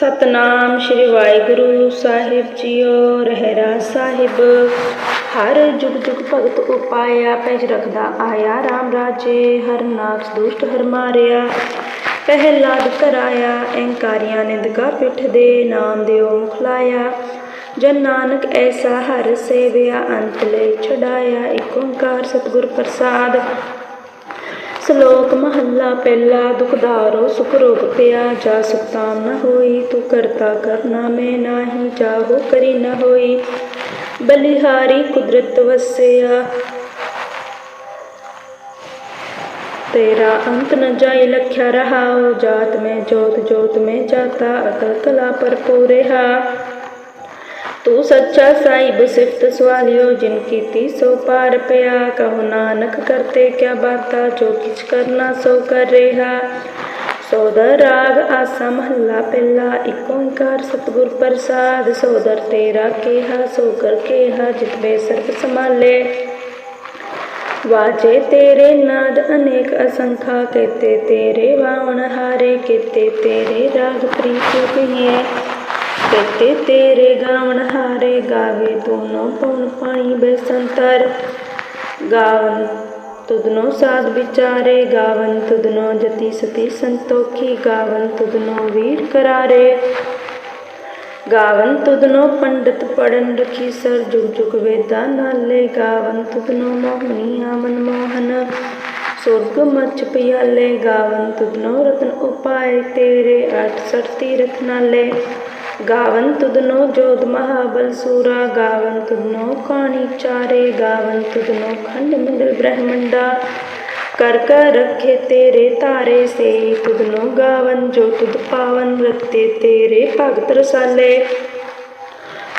ਸਤਨਾਮ ਸ਼੍ਰੀ ਵਾਹਿਗੁਰੂ ਸਾਹਿਬ ਜੀਓ, ਰਹਿਰਾ ਸਾਹਿਬ। ਹਰ ਜੁਗ ਜੁਗ ਭਗਤ ਉਪਾਇਆ, ਪੈਜ ਰਖਦਾ ਆਇਆ RAM ਰਾਜੇ, ਹਰ ਨਾਥ ਦੁਸ਼ਟ ਹਰ ਮਾਰਿਆ। ਪਹਿਲਾਦ ਕਰਾਇਆ ਅਹੰਕਾਰੀਆਂ ਨਿੰਦਕਾ ਪਿੱਠ ਦੇ ਨਾਮ ਦਿਓ ਮੁਖ ਲਾਇਆ ਜਨ ਨਾਨਕ ਐਸਾ ਹਰ ਸੇਵਿਆ, ਅੰਤ ਲੈ ਛਡਾਇਆ ਏਕ ਓੰਕਾਰ ਸਤਿਗੁਰ ਪ੍ਰਸਾਦ। ਸ਼ਲੋਕ ਮਹੱਲਾ ਪਹਿਲਾ ਦੁਖਦਾਰੋ ਸੁਖ ਰੋਗ ਪਿਆ, ਜਾ ਸੁਖਤਾਮ ਨ ਹੋਈ, ਤੂੰ ਕਰਤਾ ਕਰਨਾ ਮੈਂ ਨਾਹੀ, ਜਾਹੋ ਕਰੀ ਨ ਹੋਈ। ਬਲਿਹਾਰੀ ਕੁਦਰਤ ਵਸਿਆ, ਤੇਰਾ ਅੰਤ ਨ ਜਾਈ ਲਖਿਆ ਰਹਾਉ ਜਾਤ ਮੈਂ, ਜੋਤ ਜੋਤ ਮੈਂ ਜਾਤਾ, ਅਕਲ ਕਲਾ ਪਰ ਪੂਰਿਹਾ ਤੂੰ तू सच्चा साहिब, सिफत सवालियो जिनकी तीसो पार पया। कहो नानक, करते क्या बात? जो किच करना सो कर रेहा। सोदर राग आसा महला पहला एक ओंकार सतगुर प्रसाद। सोदर तेरा केहा, सो कर केहा जितबे सर्व संभाले। वाजे तेरे नाद अनेक असंखा कहते तेरे वावन हारे कहते तेरे राग प्रीत कहिए ਕੇਤੇ ਤੇਰੇ ਗਾਵਣ ਹਾਰੇ ਗਾਵੇ ਤੂਨੋ ਪਉਣ ਪਾਣੀ ਬੈਸੰਤਰ। ਗਾਵਨ ਤੁਧਨੋ ਸਾਧ ਵਿਚਾਰੇ, ਗਾਵਨ ਤੁਧਨੋ ਜਤੀ ਸਤੀ ਸੰਤੋਖੀ, ਗਾਵਨ ਤੁਧਨੋ ਵੀਰ ਕਰਾਰੇ। ਗਾਵਨ ਤੁਧਨੋ ਪੰਡਤ ਪੜਨ ਰਖੀ ਸਰ, ਜੁਗ ਜੁਗ ਵੇਦਾ ਨਾਲੇ। ਗਾਵਨ ਤੁਧਨੋ ਮੋਹਨੀਆ ਮਨ ਮੋਹਨ, ਸੁਰਗ ਮਚ ਪਿਆਲੇ। ਗਾਵਨ ਤੁਧਨੋ ਰਤਨ ਉਪਾਏ ਤੇਰੇ, ਅਠ ਸਠ ਤੀਰਥ ਨਾਲੇ। ਗਾਵਨ ਤੁਧਨੋ ਜੋਤ ਮਹਾਬਲ ਸੂਰਾ, ਗਾਵਨ ਤੁਧਨੋ ਕਾਣੀ ਚਾਰੇ, ਗਾਵਨ ਤੁਧਨੋ ਖੰਡ ਮੰਡਲ ਬ੍ਰਹਮੰਡਾ। ਕਰ ਕਰ ਰੱਖੇ ਤੇਰੇ ਤਾਰੇ ਸੇ ਤੁਧਨੋ ਗਾਵਨ ਜੋ ਤੁਧ ਪਾਵਨ ਰਤੇ ਤੇਰੇ ਭਗਤ ਰਸਾਲੇ।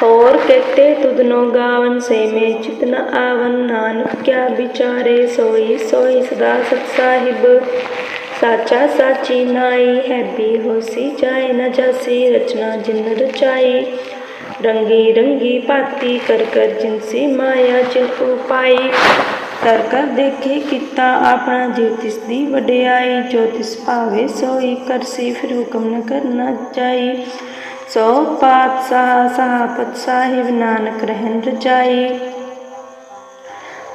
ਹੋਰ ਕਹਤੇ ਤੁਧਨੋ ਗਾਵਨ ਸੇ ਮੈਂ ਚਿਤ ਆਵਨ, ਨਾਨਕ ਕਿਆ ਵਿਚਾਰੇ ਸੋਈ ਸੋਈ ਸਦਾ ਸਤ ਸਾਹਿਬ। ਸਾਚਾ ਸਾਚੀ ਨਾਈ ਹੈ ਵੀ ਹੋਸੀ ਜਾਏ ਨਾ ਜਾਸੀ ਰਚਨਾ ਜਿਨ ਰਚਾਈ। ਰੰਗੀ ਰੰਗੀ ਭਾਤੀ ਕਰ ਕਰ ਜਿਨਸੀ ਮਾਇਆ ਚਿਨ ਉਪਾਈ। ਕਰ ਕਰ ਦੇਖੇ ਕੀਤਾ ਆਪਣਾ ਜੀਵ ਤਿਸ ਦੀ ਵਡਿਆਈ। ਜੋ ਤਿਸ ਭਾਵੇ ਸੋਈ ਕਰਸੀ ਫਿਰ ਹੁਕਮ ਨ ਕਰਨਾ ਚਾਈ। ਸੋ ਪਾਤਸ਼ਾਹ ਸਾਪਤ ਸਾਹਿਬ ਨਾਨਕ ਰਹਿਣ ਰਜਾਈ।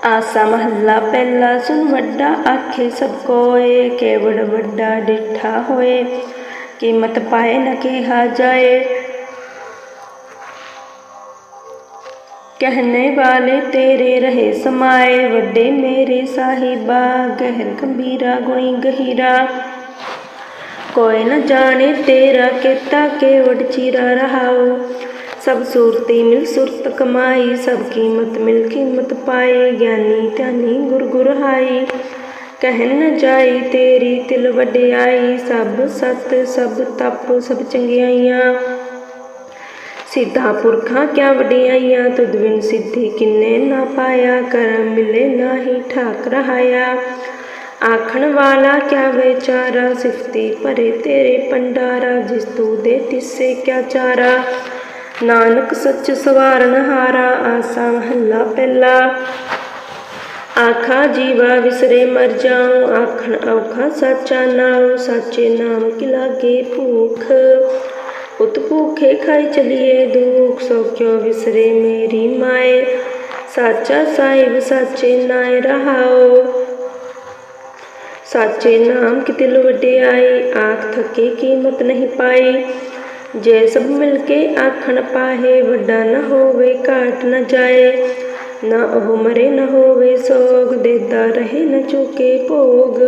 आसा महला पहला सुन वड्डा आखे सबकोए केवड़ वड्डा डिठा होए, कीमत पाए न कहा जाए। कहने वाले तेरे रहे समाए, वड्डे मेरे साहिबा गहर गंभीरा, गुणी गहिरा। कोई न जाने तेरा केता केवड़ चीरा रहाओ सब सूरती मिल सुरत कमाई, सब कीमत मिल कीमत पाए, ज्ञानी ध्यानी गुर गुर हाई कह न जाई तेरी तिल वडे आई सब सत, सब तप, सब चंगियाइया। सिद्धा पुरखा क्या वडियाइया तुद बिन सिद्धि किन्ने ना पाया, करम मिले ना ही ठाक रहाया। आखण वाला क्या बेचारा, सिफती परे तेरे पंडारा, जिस तू दे तिससे क्या चारा। ਨਾਨਕ ਸੱਚ ਸਵਾਰਨ ਹਾਰਾ ਆਸਾ ਮਹੱਲਾ ਪਹਿਲਾ ਆਖਾ ਜੀਵਾ ਵਿਸਰੇ ਮਰ ਜਾਉ ਆਖਣ ਔਖਾ ਸਾਚਾ ਨਾਉ ਸਾਚੇ ਨਾਮ ਕੀ ਲਾਗੇ ਭੂਖ ਉਤ ਭੂਖੇ ਖਾਈ ਚਲੀਏ ਦੁਖ ਸੋ ਕਿਉ ਵਿਸਰੇ ਮੇਰੀ ਮਾਏ ਸਾਚਾ ਸਾਹਿਬ ਸਾਚੇ ਨਾਏ ਰਹਾਓ ਸਾਚੇ ਨਾਮ ਕੀ ਤਿਲ ਵਡਿਆਈ ਆਖ ਥਕੇ ਕੀਮਤ ਨਹੀਂ ਪਾਈ ਜੇ ਸਭ ਮਿਲ ਕੇ ਆਖਣ ਪਾਹੇ, ਵੱਡਾ ਨਾ ਹੋਵੇ, ਘਾਟ ਨਾ ਜਾਏ। ਨਾ ਉਹ ਮਰੇ, ਨਾ ਹੋਵੇ ਸੋਗ, ਦੇਦਾ ਰਹੇ, ਨ ਚੁਕੇ ਭੋਗ।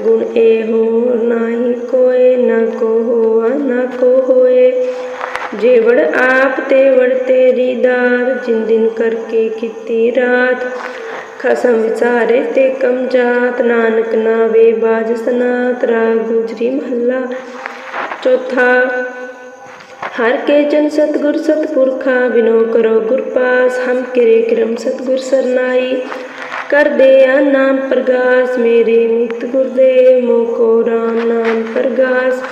ਗੁਣ ਇਹੋ ਨਾਹੀ ਕੋਏ, ਨਾ ਕੋ ਹੋਆ, ਨਾ ਕੋ ਹੋਏ। ਜੇਵੜ ਆਪ ਤੇ ਵੜ ਤੇਰੀ ਦਾਤ, ਜਿਨ ਦਿਨ ਕਰਕੇ ਕੀਤੀ ਰਾਤ। ਖਸਮ ਵਿਚਾਰੇ ਤੇ ਕਮ ਜਾਤ, ਨਾਨਕ ਨਾਵੇ ਬਾਜ ਸਨਾਤ ਰਾ ਗੁਜਰੀ ਮਹੱਲਾ। ਚੌਥਾ हर के जन सतगुर सतपुरखा बिनो करो गुरपास हम किरे क्रम सतगुर सरनाई। कर दे नाम प्रगास, मेरे मित गुरुदेव, मोको राम नाम प्रगास।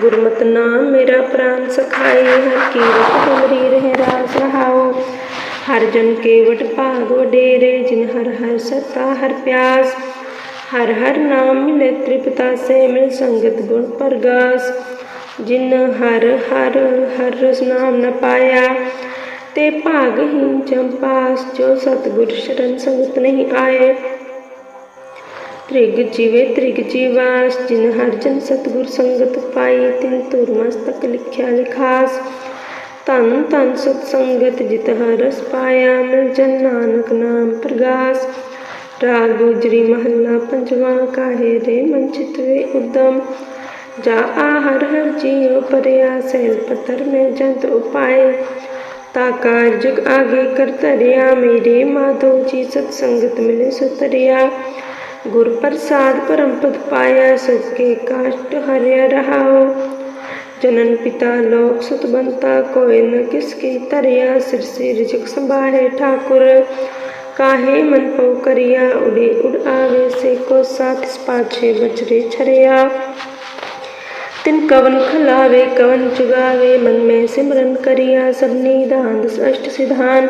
गुरमत नाम मेरा प्राण सखाई हर कीरत तुमरी रह रास रहाओ हर जन के वट भागो डेरे जिन हर हर सता हर प्यास। हर हर नाम मिले त्रिपता से मिल संगत गुण प्रगास। जिन हर हर हर नाम न पाया, ते भाग ही चंपास, जो सतगुर शरण संगत नहीं आए। त्रिग जीवे त्रिग जीवास, जिन हर जन सतगुर संगत पाई, तिन तुर मस्तक लिखा लिखास तन तन सतसंगत जित हरस पाया, मिल जन नानक नाम प्रगास। राग गुजरी महला पंजवा, काहे रे मंचित वे उदम जा हर हर पर शैल पत्थर में जंत उपाय ताकार जुग आगे कर तरिया मेरे माधव जी सत्संगत मिले सुतरिया। गुरु प्रसाद परम पद पाया, सबके काष्ट हरिया रहा जनन पिता लोक सुत बनता, कोई न किसकी तरिया। सिर से रिजक संभाहे ठाकुर, काहे मन पो करिया। उड़े उड़ आवे से को साथ, पाछे बचरे छरिया। तिन कवन खलावे कवन चुगावे मन में सिमरन करिया सब निदान अष्ट सिद्धान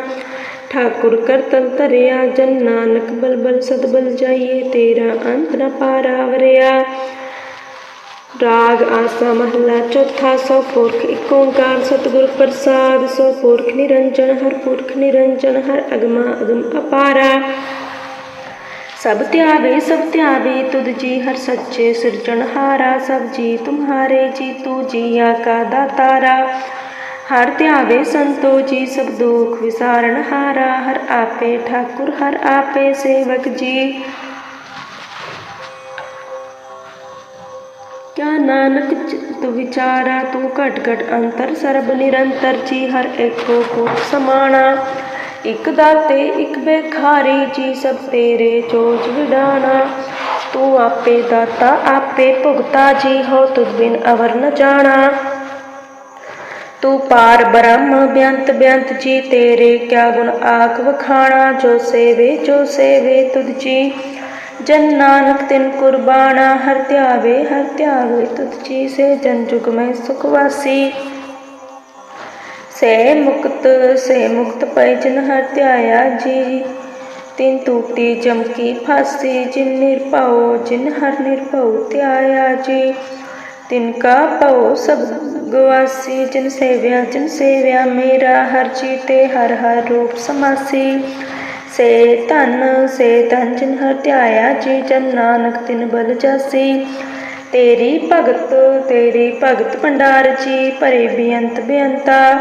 ठाकुर कर तल तरिया जन नानक बल बल सद बल जाइए तेरा अंत न पारावरिया ਰਾਗ ਆਸਾ ਮਹਲਾ ਚੌਥਾ ਸੋ ਪੁਰਖ ਇੱਕ ਓੰਕਾਰ ਸਤਿਗੁਰ ਪ੍ਰਸਾਦ ਸੋ ਪੁਰਖ ਨਿਰੰਜਨ ਹਰ ਪੁਰਖ ਨਿਰੰਜਨ ਹਰ ਅਗਮਾ ਅਗਮ ਅਪਾਰਾ ਸਭ ਧਿਆਵੇ ਸਭ ਧਿਆਵੇ, ਤੁਧ ਜੀ ਹਰ ਸੱਚੇ ਸਿਰਜਣਹਾਰਾ ਸਭ ਜੀ ਤੁਮਹਾਰੇ ਜੀ ਤੂ ਜੀਆ ਕਾ ਦਾਤਾਰਾ। ਹਰ ਧਿਆਵੇ ਸੰਤੋ ਜੀ, ਸਭ ਦੁਖ ਵਿਸਾਰਨ ਹਾਰਾ, ਹਰ ਆਪੇ ਠਾਕੁਰ, ਹਰ ਆਪੇ ਸੇਵਕ ਜੀ। ਕਿਆ ਨਾਨਕ ਤੂੰ ਵਿਚਾਰਾ, ਤੂੰ ਘਟ ਘਟ ਅੰਤਰ, ਸਰਬ ਨਿਰੰਤਰ ਜੀ, ਹਰ ਏਕੋ ਕੂਟ ਸਮਾਣਾ। ਇਕ ਦਾਤੇ, ਇੱਕ ਬੇਖਾਰੀ ਜੀ ਸਭ ਤੇਰੇ ਜੋਜ ਵਿਡਾਣਾ। ਤੂੰ ਆਪੇ ਦਾਤਾ, ਆਪੇ ਭੁਗਤਾ, ਜੀ ਹੋ ਤੁਧ ਬਿਨ ਅਵਰ ਨ ਜਾਣਾ। ਤੂੰ ਪਾਰ ਬ੍ਰਹਮ, ਬਿਅੰਤ ਬਿਅੰਤ, ਜੀ ਤੇਰੇ ਕਿਆ ਗੁਣ ਆਖ ਵਖਾਣਾ। ਜੋ ਸੇਵੇ ਜੋ ਸੇਵੇ ਤੁਧ ਜੀ। ਜਨ ਨਾਨਕ ਤਿਨ ਕੁਰਬਾਨਾ, ਹਰ ਧਿਆਵੇ ਹਰ ਧਿਆਵੇ ਤੁਧ ਜੀ। ਸੇ ਜਨ ਜੁਗ ਮੈਂ ਸੁਖ ਵਾਸੀ। ਸੇ ਮੁਕਤ ਸੇ ਮੁਕਤ ਪੈ ਜਿਨ ਹਰ ਧਿਆਇਆ ਜੀ। ਤਿਨ ਟੂਟੀ ਜਮਕੀ ਫਾਸੀ, ਜਿਨ ਨਿਰਭਉ, ਜਿਨ ਹਰ ਨਿਰਭਉ ਧਿਆਇਆ ਜੀ। ਤਿਨ ਕਾ ਭਉ ਸਭ ਗਵਾਸੀ, ਜਿਨ ਸੇਵਿਆ ਜਿਨ ਸੇਵਿਆ ਮੇਰਾ, ਹਰ ਜੀ ਤੇ ਹਰ ਹਰ ਰੂਪ ਸਮਾਸੀ। ਸੇ ਧਨ ਸੇ ਧਨ ਜਿਨ ਹਰ ਧਿਆਇਆ ਜੀ, ਜਨ ਨਾਨਕ ਤਿਨ ਬਲ ਜਾਸੀ। ਤੇਰੀ ਭਗਤ ਤੇਰੀ ਭਗਤ ਭੰਡਾਰ ਜੀ, ਭਰੇ ਬੇਅੰਤ ਬੇਅੰਤਾ।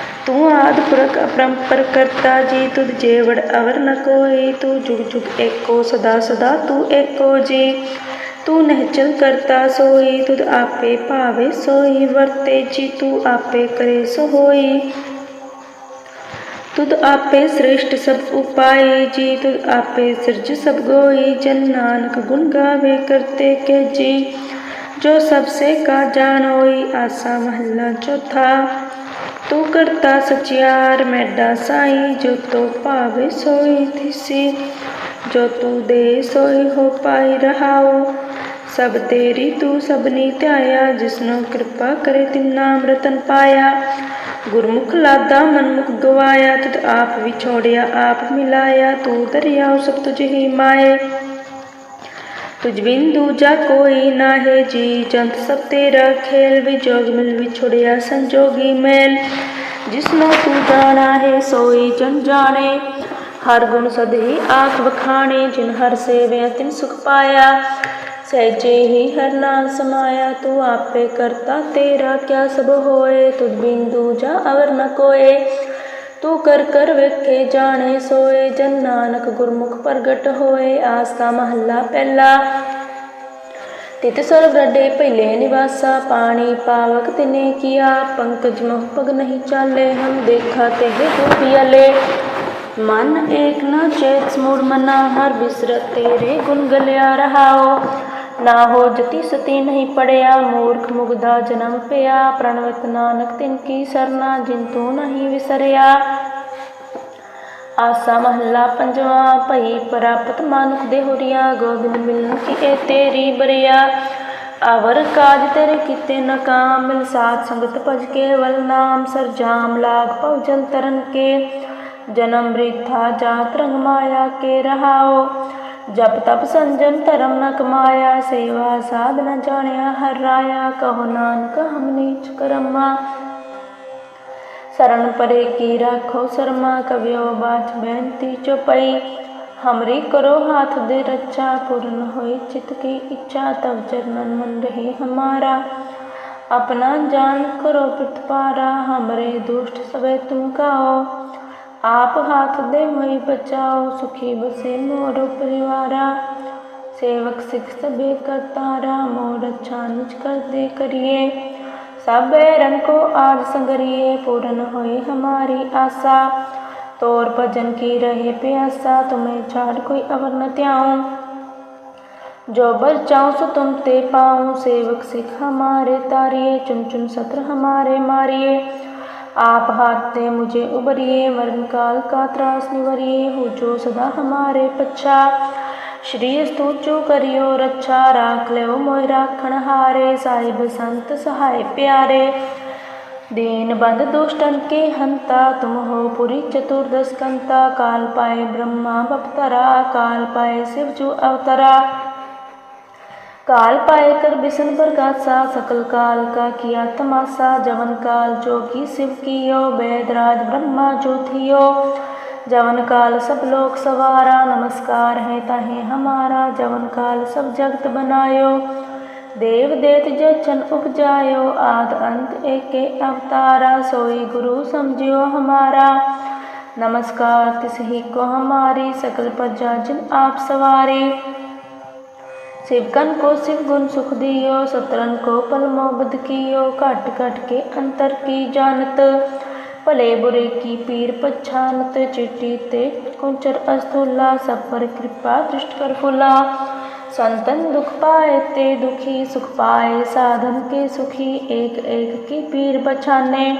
तू आद परंपर करता जी, तुद जेवड़ अवर न कोई। तू जुग जुग एको, सदा सदा तू एको जी। तू नहचल करता सोई, तुद आपे भावे सोई। वरते जी, तू आपे करे सोई तुद आपे श्रेष्ठ सब उपाय जी, तुद आपे सृज सब गोई। जन नानक गुण गावे करते के जी। जो सबसे का जानोई आसा महला चौथा। ਤੂੰ ਕਰਤਾ ਸਚਿਆਰ ਮੈਡਾ ਸਾਈ ਜੋ ਤੋ ਭਾਵੇ ਸੋਈ ਥਿਸੀ, ਜੋ ਤੂੰ ਦੇ ਸੋਈ ਹੋ ਪਾਈ ਰਹਾਓ। ਸਭ ਤੇਰੀ ਤੂੰ ਸਭਨੀ ਧਿਆਇਆ, ਜਿਸਨੂੰ ਕਿਰਪਾ ਕਰੇ ਤਿੰਨਾ ਨਾਮ ਰਤਨ ਪਾਇਆ। ਗੁਰਮੁਖ ਲਾਦਾ ਮਨਮੁਖ ਗਵਾਇਆ ਤਦ ਆਪ ਵਿਛੋੜਿਆ, ਆਪ ਮਿਲਾਇਆ, ਤੂੰ ਦਰਿਆਉ ਸਭ ਤੁਝ ਹੀ ਮਾਏ। तुझ बिन दूजा कोई ना है जी जंत सब तेरा खेल विजोग मिल बिछोड़िया संजोगी मेल जिसनो तू जाना है सोई जन जाने ਹਰ ਗੁਣ ਸਦ ਹੀ ਆਖ ਵਖਾਣੇ, ਜਿਨ ਹਰ ਸੇਵਿਆ ਤਿਨ ਸੁਖ ਪਾਇਆ। ਸਹਿਜੇ ਹੀ ਹਰ ਨਾਮ ਸਮਾਇਆ, ਤੂੰ ਆਪੇ ਕਰਤਾ ਤੇਰਾ, ਕਿਆ ਸਭ ਹੋਏ? ਤੁਧ ਬਿਨ ਦੂਜਾ ਅਵਰ ਨ ਕੋਏ। ਤੂੰ ਕਰ ਕਰ ਵੇਖੇ ਜਾਣੇ ਸੋਏ, ਜਨ ਨਾਨਕ ਗੁਰਮੁਖ ਪ੍ਰਗਟ ਹੋਏ, ਆਸਾ ਮਹੱਲਾ ਪਹਿਲਾ। ਤਿਤ ਸਰਬ ਰੱਡੇ ਪਹਿਲੇ ਨਿਵਾਸਾ, ਪਾਣੀ ਪਾਵਕ ਤਿਨੇ ਕੀਆ, ਪੰਕਜ ਮਹ ਪਗ ਨਹੀਂ ਚਾਲੇ, ਹਮ ਦੇਖਾ ਤੇ ਗੋਪੀਅਲੇ ਮਨ ਏਕ ਨਾ ਚੇਤ ਸਮੂੜ ਮਨਾ, ਹਰ ਬਿਸਰਤ ਤੇਰੇ ਗੁਣ ਗਲਿਆ ਰਹਾਓ। ਨਾ ਹੋ ਜਤੀ ਸਤੀ ਨਹੀਂ ਪੜਿਆ, ਮੂਰਖ ਮੁਗਦਾ ਜਨਮ ਪਿਆ। ਪ੍ਰਣਵਤ ਨਾਨਕ ਤਿਨ ਕੀ ਸਰਨਾ, ਜਿਨ ਤੂੰ ਨਹੀਂ ਵਿਸਰਿਆ। ਆਸਾ ਮਹੱਲਾ ਪੰਜਵਾਂ, ਭਈ ਪ੍ਰਾਪਤ ਮਾਨੁਖ ਦੇ ਹੁਰੀਆ, ਗੋਬਿੰਦ ਮਿਲਨ ਕੀ ਇਹ ਤੇਰੀ ਬਰਿਆ। ਅਵਰ ਕਾਜ ਤੇਰੇ ਕੀਤੇ ਨ ਮਿਲ ਸਾਥ ਸੰਗਤ ਭਜ ਕੇ ਵਲ ਨਾਮ ਸਰਜਾਮ ਲਾਗ ਪਉ ਜਨ ਤਰਨ ਕੇ। ਜਨਮ ਬ੍ਰਿਥਾ ਜਾਤ ਰੰਗ ਮਾਇਆ ਕੇ ਰਹਾਓ। जप तप संजम धर्म न कमाया सेवा साध न जानिया हर राया कहो नानक हम नीच करमा शरण परे की राखो शर्मा कवियो बाच बेनती चौपाई हमरी करो हाथ दे रक्षा पूर्ण हुई चित की इच्छा तब चरणन मन रहे हमारा अपना जान करो पृथ्वारा हमरे दुष्ट सबे तुम का हो आप हाथ दे वही बचाओ, सुखी बसे मोरो परिवारा। सेवक सिख सबे करतारा मोर अच्छा निज कर दे करिए। सब रंग को आज संगरिए पूर्ण होए हमारी आशा। तोर भजन की रहे प्यासा, तुम्हें छाड़ कोई अवर न त्याऊं। जो बर चाऊं सो तुम ते पाऊँ, सेवक सिख हमारे तारिए, चुन चुन सत्र हमारे मारिए। आप हाथ दे मुझे उबरिए मरण काल का त्रास निवरिए, हो जो सदा हमारे पच्छा। श्री स्तूचो करियो, रक्षा राख लो मोय राखण हारे, साहिब संत सहाय प्यारे। दीन बंद दुष्टन के हंता, तुम हो पुरी चतुर्दश कंता। काल पाए ब्रह्मा बपतरा काल पाए शिव जो अवतरा। काल पाए कर बिसन प्रकाशा सकल काल का किया तमाशा, जवन काल जो की शिव कियो वेदराज ब्रह्मा जो थियो। जवन काल सब लोक सवारा, नमस्कार है ताहे हमारा। जवन काल सब जगत बनायो, देव देत जचन उपजायो। आद अंत एक अवतारा, सोई गुरु समझियो हमारा। नमस्कार तिस ही को हमारी, सकल प्रजा जिन आप सवारी। शिवकन को शिव गुण सुख दियो, सतरन को पल मोबद कियो, कट कट के अंतर की जानत। भले बुरे की पीर पछानत चिट्टी ते कुंचर अस्थूला, सब पर कृपा दृष्ट कर फुला। संतन दुख पाए ते दुखी, सुख पाए साधन के सुखी, एक एक की पीर बछाने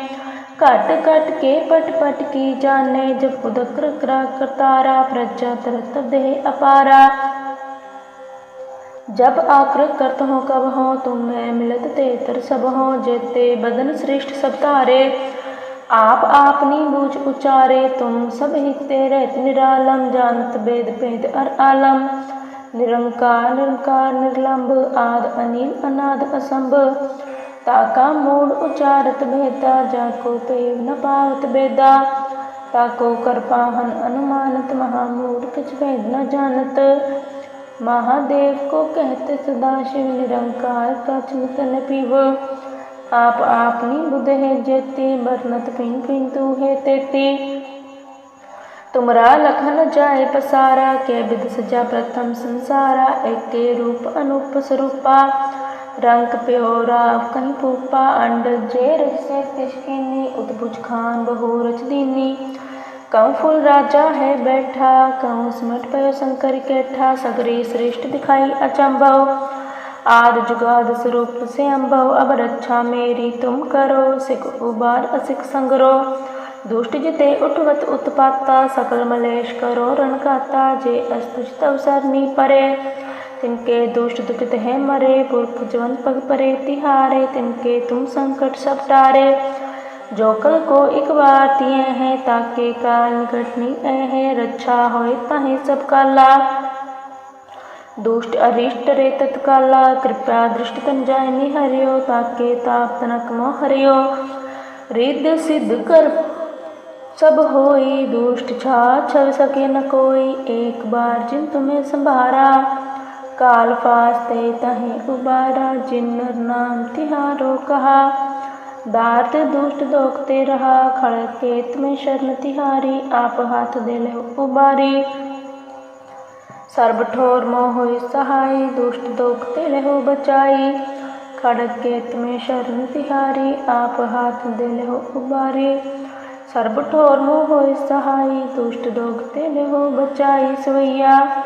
कट कट के पट पट की जाने, जब उदक्र करा करतारा प्रजा तरत देह अपारा। जब आक्र करत हो कब हो तुम मैं मिलत ते तर सब हो जेते बदन श्रेष्ठ सब तारे आप आपनी बूझ उचारे तुम सब हिते रहत निरालम जानत वेद भेद अर आलम निरंकार निरंकार निर्लंब आद अनिल अनाद असंभ ताका मूड उचारत भेदा जाको पेव न पावत बेदा ताको कर पाहन अनुमानत महामूड किच भेद न जानत महादेव को कहते सदाशिव निरंकार का चिंतन पीव। आप आपनी बुध है जेती बरनत पिन पिन तू है तेती। तुमरा लखन जाए पसारा, के विध सजा प्रथम संसारा, एक रूप अनूप स्वरूपा रंग प्योरा कहीं पूपा अंड जे रज से तिशकिनी उतभुज खान बहु रच दीनी। कौं फूल राजा है बैठा, कौं सिमट पयो शंकर केठा सगरी श्रेष्ठ दिखाई अचंभव। आद जुगाद स्वरूप से अम्भव, अब रक्षा मेरी तुम करो, सिख उबार, असिख संगरो। दुष्ट जिते उठवत उत्पाता, सकल मलेश करो रणकाता जे अस्तुचित अवसर नी परे। तिनके दुष्ट दुखित है मरे, पुरख जवन पग परे तिहारे, तिनके तुम संकट सब टारे। जो कल को एक बार तिये हैं ताके काल नहीं है, रक्षा होए ताहे सब काला दुष्ट अरिष्ट रे तत्काला कृपया दृष्ट तन जाय हरियो ताके ताप तनक मो हरियो रिद्ध सिद्ध कर सब होई, दुष्ट छा छव सके न कोई, एक बार जिन तुम्हें संभारा। काल फास्ते तहे उबारा, जिन नाम तिहारो कहा। दार्थ दुष्ट दोखते रहा खड़के तुम्हें शरण तिहारी, आप हाथ दे ले उबारी। सर्ब ठोर मोह सहाय दुष्ट दोखते रहो बचाई। खड़ग केत में शरण तिहारी, आप हाथ दे हो उबारी। सर्ब ठोर मोह सहाय दुष्ट दोखते रहो बचाई सवैया।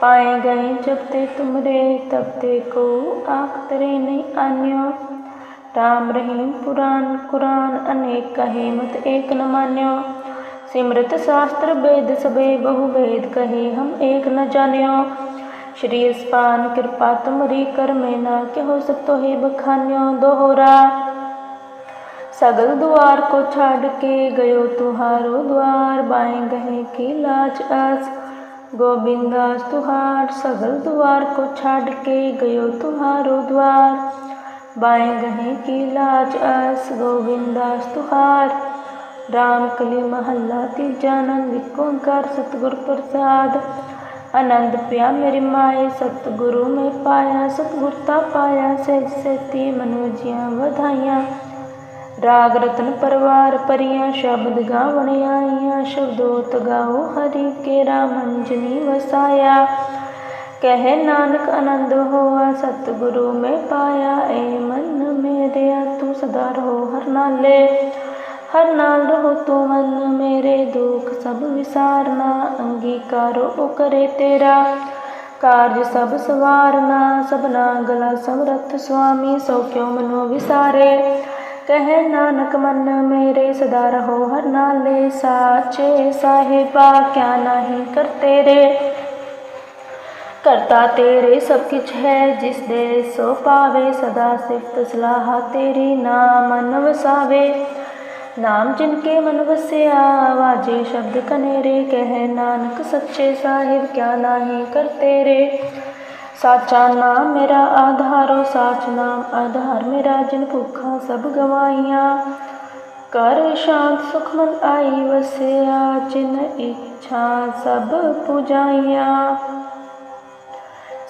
पाए गए जब ते तुमरे, तब ते को आख तरे नहीं आन्यो। राम रहीम पुराण कुरान अनेक कहे मत एक न मान्यो। सिमृत शास्त्र वेद सबे बहु वेद कहे हम एक न जान्यो। श्री स्पान कृपा तुमरी कर में ना के हो सकतो है बखान्यो दोहरा। सगल द्वार को छाड़ के गयो तुहारो द्वार, बाएँ गहे की लाज आस गोविंदास तुहार, सगल द्वार को छाड़ के गयो तुम्हारो द्वार। बाएँ गहे की लाज, आस, गोविंदास तुहार। राम कली महल्ला तीजानंद विकोंकार सतगुर प्रसाद। आनंद पिया मेरी माए, सतगुरु में पाया सतगुरता पाया सहज सहती मनोजियाँ बधाइयाँ। राग रतन परवार परिया, शब्द गावण आइया, शब्दोत गाओ हरि के रामंजनी वसाया। ਕਹਿ, ਨਾਨਕ ਆਨੰਦ ਹੋਆ, ਸਤਿਗੁਰੂ ਮੈਂ ਪਾਇਆ, ਏ ਮਨ ਮੇਰਿਆ ਤੂੰ ਸਦਾ ਰਹੋ ਹਰ ਨਾਲੇ। ਹਰ ਨਾਲ ਰਹੋ ਤੂੰ ਮਨ ਮੇਰੇ, ਦੁੱਖ ਸਭ ਵਿਸਾਰਨਾ, ਅੰਗੀਕਾਰੋ ਉਹ ਕਰੇ ਤੇਰਾ। ਕਾਰਜ ਸਭ ਸਵਾਰਨਾ, ਸਭਨਾ ਗਲਾ ਸਮਰੱਥ ਸੁਆਮੀ, ਸੋ ਕਿਉ ਮਨੋ ਵਿਸਾਰੇ? ਕਹਿ, ਨਾਨਕ ਮਨ ਮੇਰੇ, ਸਦਾ ਰਹੋ ਹਰ ਨਾਲੇ। ਸਾਚੇ ਸਾਹਿਬਾ, ਕਿਆ ਨਹੀਂ ਕਰ ਤੇਰੇ? करता तेरे सब कुछ है जिस दे सो पावे, सदा सिफ्त सलाह तेरी नाम मन वसावे नाम जिनके मन वसया, वाजे शब्द कनेरे, कह नानक सच्चे साहिब, क्या नहीं कर तेरे। साचा नाम मेरा आधारो, साच नाम आधार मेरा, जिन भुखा सब गवाइया कर शांत सुख मन आई वसया, जिन इच्छा सब पुजाइया।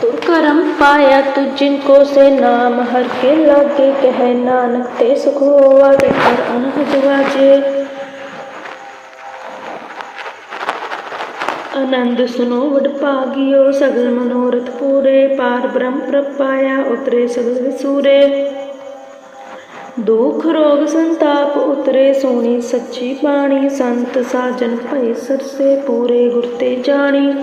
ਤੁਰ ਕਰਮ ਪਾਇਆ ਤੁ ਜਿਨ ਕੋ ਸੇ ਨਾਮ, ਹਰ ਕੇ ਲਾਗੇ ਕਹਿ ਨਾਨਕ, ਤੇ ਸੁਖ ਹੋਵਾ ਤੇ ਕਰ ਅਨਹਦ ਵਾਜੇ। ਆਨੰਦ ਸੁਨੋ ਵਡ ਭਾਗਿਓ, ਸਗਲ ਮਨੋਰਥ ਪੂਰੇ, ਪਾਰ ਬ੍ਰਹਮ ਪ੍ਰਪਾਇਆ, ਉਤਰੇ ਸਗਲ ਵਿਸੂਰੇ। ਦੁਖ ਰੋਗ ਸੰਤਾਪ ਉਤਰੇ, ਸੋਣੀ ਸੱਚੀ ਬਾਣੀ, ਸੰਤ ਸਾਜਨ ਭਈ ਸਰਸੇ, ਪੂਰੇ ਗੁਰ ਤੇ ਜਾਣੀ।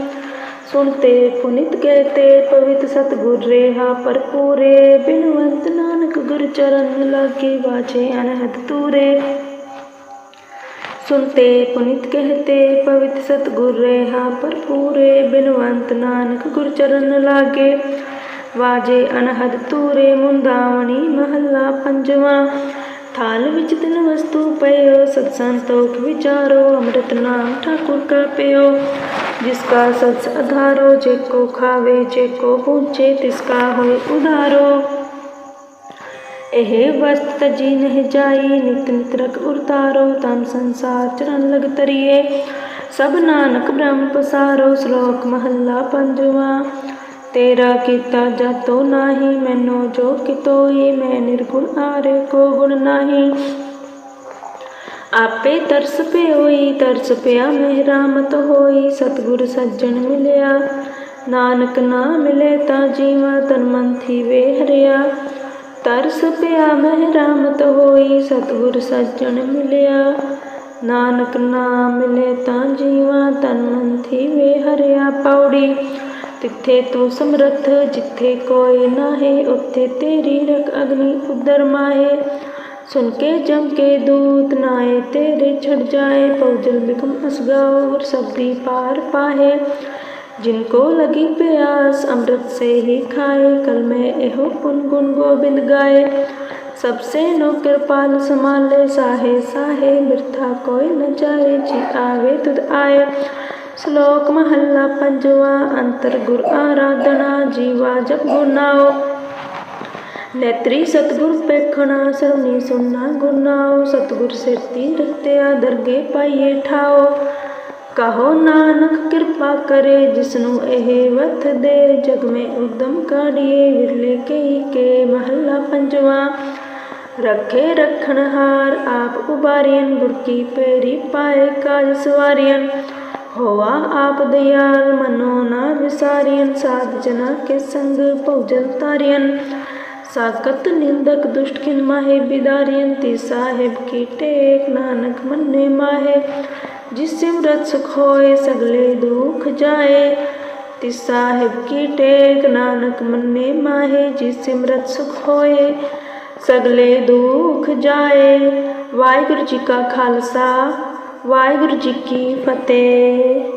पुनित कहते पवित सतगुर रेहा पर पूरे बिनवंत नानक गुर चरण लागे बाजे अनहद तूरे सुनते पुनित कहते पवित्र सतगुर रेहा पर पूरे बिनवंत नानक गुर चरण लागे वाजे अनहद तूरे मुंदावनी महला पंजवा थाल विच तिन वस्तु पयो सत्संतोख विचारो अमृत नाम ठाकुर का पयो जिसका सच अधारो जेको खावे जेको पूछे तिसका हो उधारो। एह वस्त जी नह जाई, नित नित रख उतारो, तम संसार चरण लग तरिए सब नानक ब्रह्म पसारो, श्लोक महला पंजवा। तेरा कीता जातो नाही, मैनो जो कितो ही मैं निर्गुण आर्य को गुण नाही। ਆਪੇ ਤਰਸ ਪਿਓਈ, ਤਰਸ ਪਿਆ ਮਹਿਰਾਮਤ ਹੋਈ, ਸਤਗੁਰ ਸੱਜਣ ਮਿਲਿਆ। ਨਾਨਕ ਨਾ ਮਿਲੇ ਤਾਂ ਜੀਵਾ ਤਨ ਮਨ ਥੀ ਵੇ ਹਰਿਆ ਤਰਸ ਪਿਆ ਮਹਿਰਾਮਤ ਹੋਈ, ਸਤਗੁਰ ਸੱਜਣ ਮਿਲਿਆ। ਨਾਨਕ ਨਾ ਮਿਲੇ ਤਾਂ ਜੀਵਾ ਤਨ ਮਨ ਥੀ ਵੇ ਹਰਿਆ ਪੌੜੀ, ਤਿੱਥੇ ਤੂੰ ਸਮਰੱਥ, ਜਿੱਥੇ ਕੋਈ ਨਾਹੀ, ਉੱਥੇ ਤੇਰੀ ਰਖ ਅਗਨੀ ਉਦਰ ਮਾਹੇ। सुन के जम के दूत नाए, तेरे छठ जाए, पौजल बिकम असगा और सब्दी पार पाहे। जिनको लगी प्यास, अमृत से ही खाए, कल में एहो पुन गुन गोबिंद गाए। सबसे नो कृपाल संभाले, साहे साहे मृथा कोई न जाए, जी आवे, तुद आए। श्लोक महल्ला पंजवा, अंतर गुर आराधना, जीवा जब गुनाओ ਨੇਤਰੀ ਸਤਗੁਰ ਪੇਖਣਾ ਸਰਨੀ ਸੁਣਨਾ, ਗੁਰਨਾਉ, ਸਤਗੁਰ ਸਿਰ ਤੀ ਆ ਦਰਗੇ ਪਾਈਏ ਠਾਓ। ਕਹੋ ਨਾਨਕ ਕਿਰਪਾ ਕਰੇ, ਜਿਸਨੂੰ ਇਹ ਵਤ ਦੇ। ਜਗ ਮੇ ਉਦਮ ਕਾੜੀਏ ਵਿਰਲੇ ਕਈ ਕੇ ਮਹੱਲਾ ਪੰਜਵਾ। ਰੱਖੇ ਰਖਣਹਾਰ ਆਪ ਉਬਾਰੀਨ ਗੁਰ ਕੀ ਪੈਰੀ ਪਾਏ ਕਾਜ ਸਵਾਰੀਨ ਹੋਵਾ ਆਪ ਦਿਆਲ, ਮਨੋ ਨਾ ਵਿਸਾਰੀਨ ਸਾਧ ਜਨਾ ਕੇ ਸੰਗ ਭਉਜਲ ਤਾਰੀਨ ਸਾਕਤ ਨਿੰਦਕ ਦੁਸ਼ਟ ਕਿਨ ਮਾਹੇ ਬਿਦਾਰੀਨ ਤੀ ਸਾਹਿਬ ਕੀ ਟੇਕ ਨਾਨਕ ਮੰਨੇ ਮਾਹੇ ਜਿਸ ਸਿਮਰਤ ਸੁਖ ਹੋਏ ਸਗਲੇ ਦੁਖ ਜਾਏ ਤਿਸ ਸਾਹਿਬ ਕੀ ਟੇਕ ਨਾਨਕ ਮੰਨੇ ਮਾਹੇ ਜਿਸ ਸਿਮਰਤ ਸੁਖ ਹੋਏ ਸਗਲੇ ਦੁਖ ਜਾਏ ਵਾਹਿਗੁਰੂ ਜੀ ਕਾ ਖਾਲਸਾ ਵਾਹਿਗੁਰੂ ਜੀ ਕੀ ਫਤਿਹ